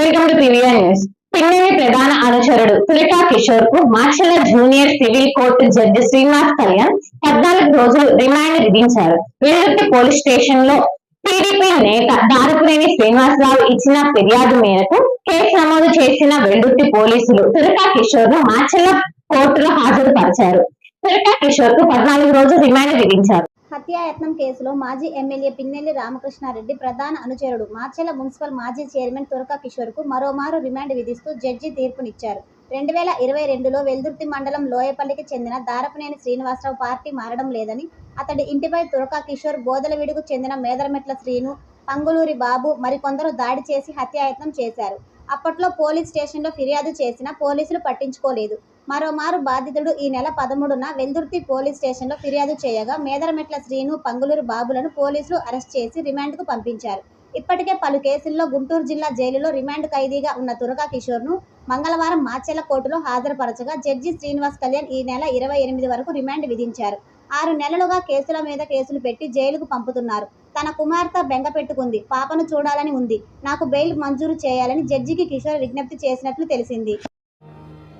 Welcome to PVR news. Pinnelli ప్రధాన అనుచరుడు తులికా కిషోర్కు మార్చల junior civil court judge Srinivas Kalyan పద్నాలుగు రోజులు రిమాండ్ విధించారు. వెల్లుర్తి పోలీస్ స్టేషన్లో టీడీపీ నేత దారపునేని శ్రీనివాసరావు ఇచ్చిన ఫిర్యాదు మేరకు కేసు నమోదు చేసిన వెల్లుర్తి పోలీసులు తులికా కిషోర్ను మార్చల కోర్టులో హాజరుపరిచారు. తులికా కిషోర్కు పద్నాలుగు రోజులు రిమాండ్ విధించారు. హత్యాయత్నం కేసులో మాజీ ఎమ్మెల్యే పిన్నెల్లి రామకృష్ణారెడ్డి ప్రధాన అనుచరుడు. మార్చెల మున్సిపల్ మాజీ చైర్మన్ తురక కిషోర్కు మరోమారు రిమాండ్ విధిస్తూ జడ్జి తీర్పునిచ్చారు. రెండు వేల ఇరవై రెండులో వెల్దుర్తి మండలం లోయపల్లికి చెందిన దారపునేని శ్రీనివాసరావు పార్టీ మారడం లేదని అతడి ఇంటిపై తురక కిషోర్ బోదలవీడుకు చెందిన మేదరమెట్ల శ్రీను పంగులూరి బాబు మరికొందరు దాడి చేసి హత్యాయత్నం చేశారు. అప్పట్లో పోలీస్ స్టేషన్లో ఫిర్యాదు చేసినా పోలీసులు పట్టించుకోలేదు. మరోమారు బాధితుడు ఈ నెల పదమూడున వెల్దుర్తి పోలీస్ స్టేషన్లో ఫిర్యాదు చేయగా మేదరమెట్ల శ్రీను పంగులూరు బాబులను పోలీసులు అరెస్ట్ చేసి రిమాండ్కు పంపించారు. ఇప్పటికే పలు కేసుల్లో గుంటూరు జిల్లా జైలులో రిమాండ్ ఖైదీగా ఉన్న తురగా కిషోర్ను మంగళవారం మాచెల కోర్టులో హాజరుపరచగా జడ్జి శ్రీనివాస్ కళ్యాణ్ ఈ నెల ఇరవై ఎనిమిది వరకు రిమాండ్ విధించారు. ఆరు నెలలుగా కేసుల మీద కేసులు పెట్టి జైలుకు పంపుతున్నారు. తన కుమార్తె బెంగ పెట్టుకుంది. పాపను చూడాలని ఉంది. నాకు బెయిల్ మంజూరు చేయాలని జడ్జికి కిషోర్ విజ్ఞప్తి చేసినట్లు తెలిసింది.